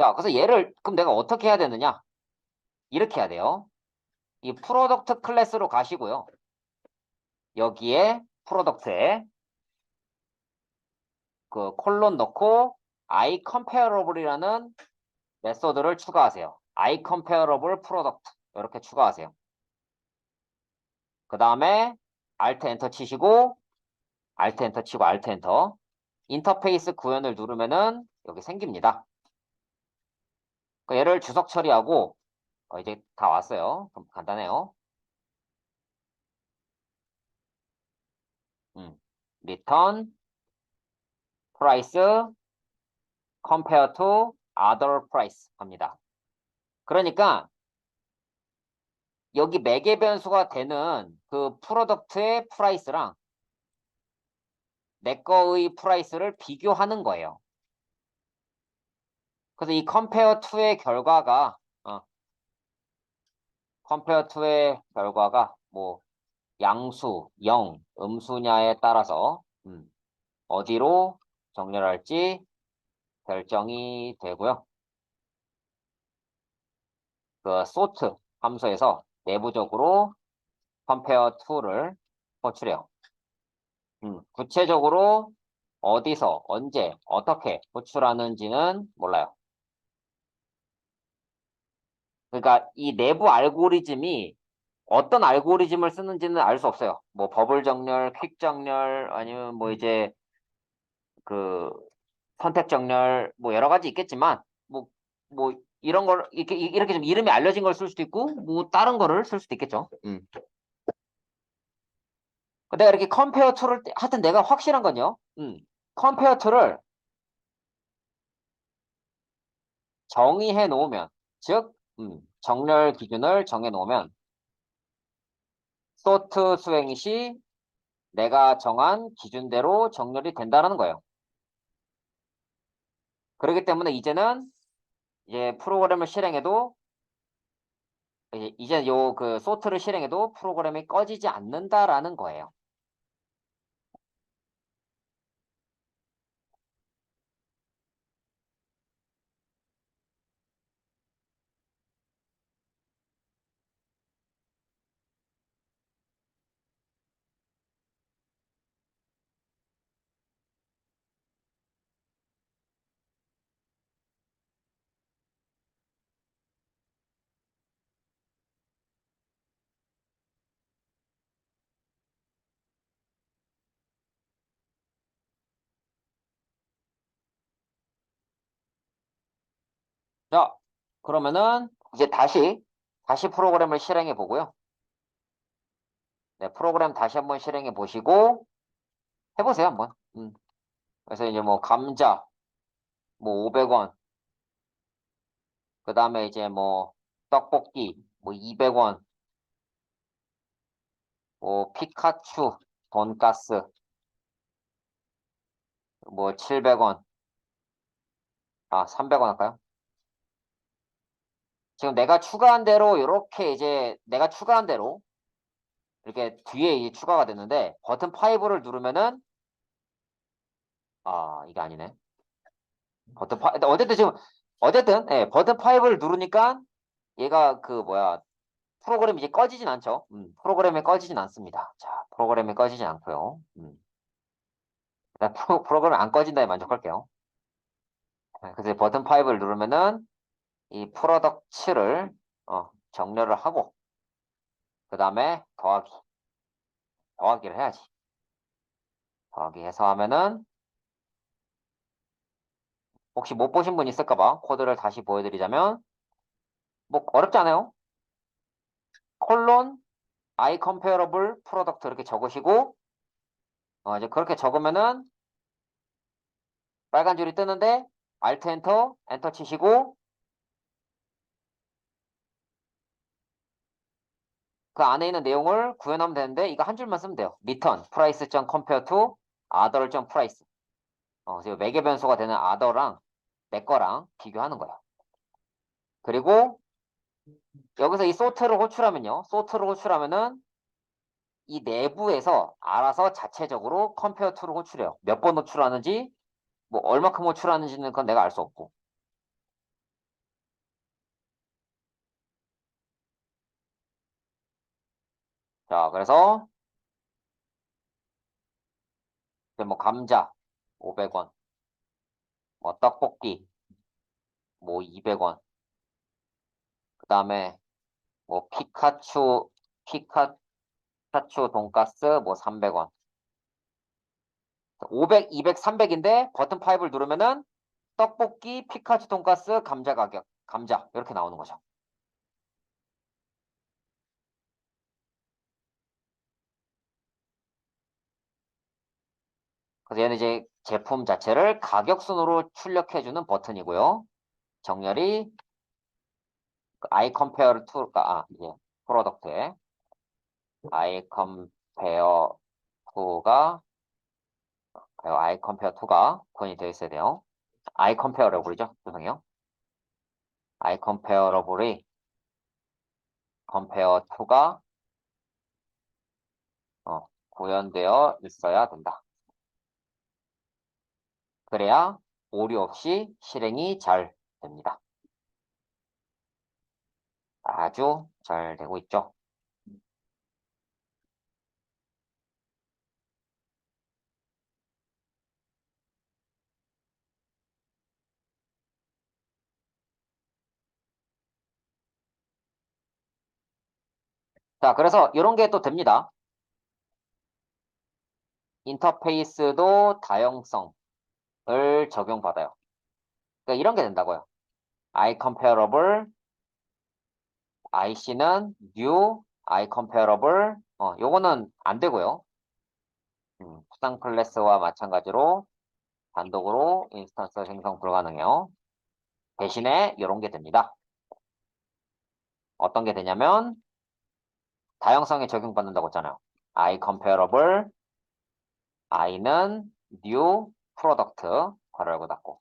자, 그래서 얘를 그럼 내가 어떻게 해야 되느냐? 이렇게 해야 돼요. 이 프로덕트 클래스로 가시고요. 여기에 프로덕트에 그 콜론 넣고 i comparable이라는 메소드를 추가하세요. i comparable product 이렇게 추가하세요. 그 다음에 alt 엔터 치시고 alt 엔터 치고 alt 엔터 인터페이스 구현을 누르면은 여기 생깁니다. 그 얘를 주석 처리하고 어, 이제 다 왔어요. 그럼 간단해요. 음, return price compare to other price 합니다. 그러니까 여기 매개 변수가 되는 그 프로덕트의 프라이스랑 내 거의 프라이스를 비교하는 거예요. 그래서 이 compare to의 결과가 어, compare to의 결과가 뭐 양수, 0, 음수냐에 따라서 음, 어디로 정렬할지 결정이 되고요. 그 sort 함수에서 내부적으로 compare to를 호출해요. 음, 구체적으로 어디서, 언제, 어떻게 호출하는지는 몰라요. 그러니까 이 내부 알고리즘이 어떤 알고리즘을 쓰는지는 알 수 없어요. 뭐 버블 정렬, 퀵 정렬, 아니면 뭐 이제 그 선택 정렬, 뭐 여러 가지 있겠지만, 뭐, 뭐 이런 걸 이렇게 이렇게 좀 이름이 알려진 걸 쓸 수도 있고, 뭐 다른 거를 쓸 수도 있겠죠. 음. 내가 이렇게 컴페어 툴을 하여튼 내가 확실한 건요. 음. 컴페어 툴을 정의해 놓으면, 즉 음, 정렬 기준을 정해 놓으면 소트 수행 시 내가 정한 기준대로 정렬이 된다는 거예요. 그렇기 때문에 이제는 이제 프로그램을 실행해도 이제 요 그 소트를 실행해도 프로그램이 꺼지지 않는다라는 거예요. 자, 그러면은 이제 다시 다시 프로그램을 실행해 보고요. 네, 프로그램 다시 한번 실행해 보시고 해보세요 한번. 음. 그래서 이제 뭐 감자 뭐 500원 그 다음에 이제 뭐 떡볶이 뭐 200원 뭐 피카츄 돈가스 뭐 700원 아 300원 할까요? 지금 내가 추가한 대로 이렇게 이제 내가 추가한 대로 이렇게 뒤에 이제 추가가 됐는데 버튼 5를 누르면은 아 이게 아니네. 버튼 5 어쨌든 지금 어쨌든 예, 버튼 5를 누르니까 얘가 그 뭐야 프로그램이 이제 꺼지진 않죠. 음, 프로그램이 꺼지진 않습니다. 자 프로그램이 꺼지진 않고요. 음. 프로, 프로그램 안 꺼진다에 만족할게요. 네, 그래서 버튼 5를 누르면은 이 프로덕츠를 어, 정렬을 하고 그 다음에 더하기 더하기를 해야지. 더하기 해서 하면은 혹시 못 보신 분 있을까봐 코드를 다시 보여드리자면 뭐 어렵지 않아요? 콜론 i comparable product 이렇게 적으시고 어, 이제 그렇게 적으면은 빨간 줄이 뜨는데 alt 엔터 엔터 치시고 그 안에 있는 내용을 구현하면 되는데 이거 한 줄만 쓰면 돼요. return price compare to other price. 어, 지금 매개 변수가 되는 other랑 내 거랑 비교하는 거야. 그리고 여기서 이 sort를 호출하면요. sort를 호출하면은 이 내부에서 알아서 자체적으로 compare to를 호출해요. 몇 번 호출하는지 뭐 얼마큼 호출하는지는 그건 내가 알 수 없고. 자, 그래서 뭐 감자 500원, 뭐 떡볶이 뭐 200원, 그 다음에 뭐 피카츄 피카츄 돈가스 뭐 300원. 500, 200, 300인데 버튼 5를 누르면은 떡볶이, 피카츄 돈가스, 감자 가격, 감자 이렇게 나오는 거죠. 그래서 얘는 이제 제품 자체를 가격 순으로 출력해주는 버튼이고요. 정렬이 I compare to가 아 이제 프로덕트에 I compare to가 I compare to가 구현이 되어 있어야 돼요. I compareable이죠. 죄송해요. I compareable이 compare to가 어, 구현되어 있어야 된다. 그래야 오류 없이 실행이 잘 됩니다. 아주 잘 되고 있죠. 자, 그래서 이런 게 또 됩니다. 인터페이스도 다형성 을 적용받아요. 그러니까 이런 게 된다고요. I comparable, IC는 new, I comparable, 어, 요거는 안 되고요. 음, 수상 클래스와 마찬가지로 단독으로 인스턴스 생성 불가능해요. 대신에 이런 게 됩니다. 어떤 게 되냐면 다양성에 적용받는다고 했잖아요. I comparable, I는 new product, 괄호 열고 닫고.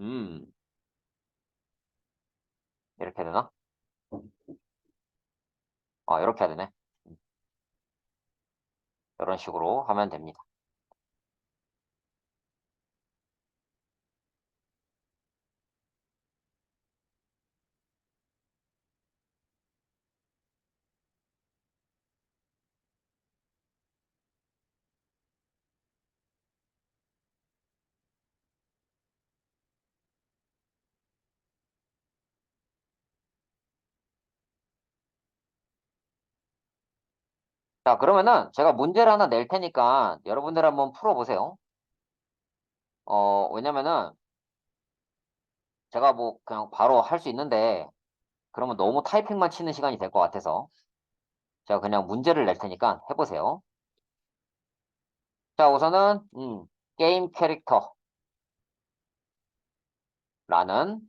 음, 이렇게 되나? 아, 이렇게 해야 되네. 이런 식으로 하면 됩니다. 자, 그러면은 제가 문제를 하나 낼 테니까 여러분들 한번 풀어보세요. 어, 왜냐면은 제가 뭐 그냥 바로 할 수 있는데 그러면 너무 타이핑만 치는 시간이 될 것 같아서 제가 그냥 문제를 낼 테니까 해보세요. 자, 우선은 음, 게임 캐릭터 라는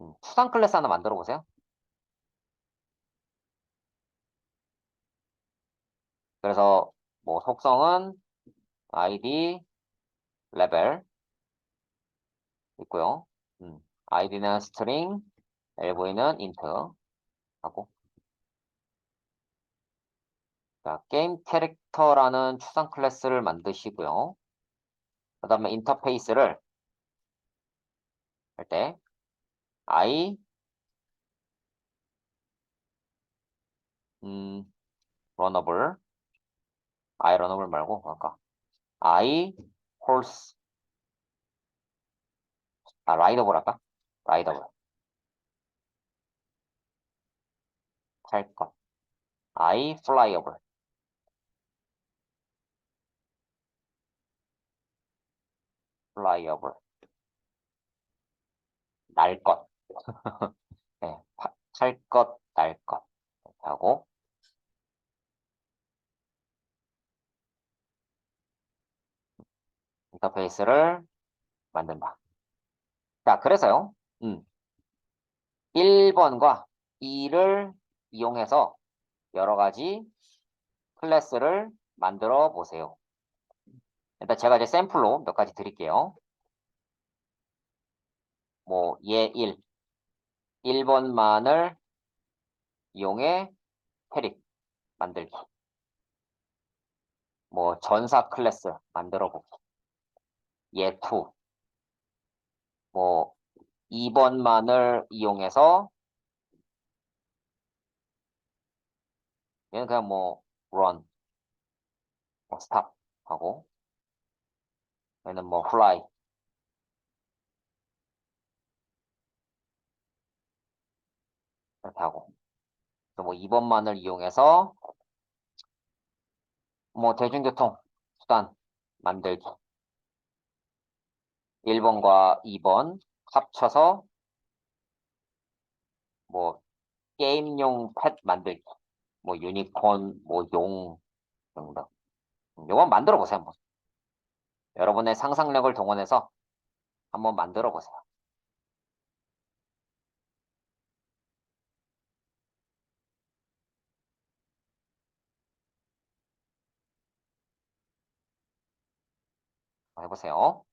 음, 추상 클래스 하나 만들어 보세요. 그래서 뭐 속성은 id 레벨 있고요. 음, id는 string, lv는 int 하고 자, 게임 캐릭터라는 추상 클래스를 만드시고요. 그 다음에 인터페이스를 할 때 i 음, runnable i runnable 말고 아까 i horse 아 rideable 할까? rideable 탈 것. I flyable flyable 날 것. 네, 탈 것, 날 것. 이렇게 하고 인터페이스를 만든다. 자, 그래서요. 음. 1번과 2를 이용해서 여러 가지 클래스를 만들어 보세요. 일단 제가 이제 샘플로 몇 가지 드릴게요. 뭐, 예 1. 1번만을 이용해 캐릭 만들기. 뭐, 전사 클래스 만들어 보기. 예 2. 뭐, 2번만을 이용해서 얘는 그냥 뭐 run, 뭐 stop 하고 얘는 뭐 fly. 이렇게 하고. 그래서 뭐 2번만을 이용해서 뭐 대중교통 수단 만들기 1번과 2번 합쳐서 뭐 게임용 펫 만들기 뭐 유니콘 뭐 용 등등 요건 만들어 보세요 한번. 여러분의 상상력을 동원해서 한번 만들어 보세요. 해보세요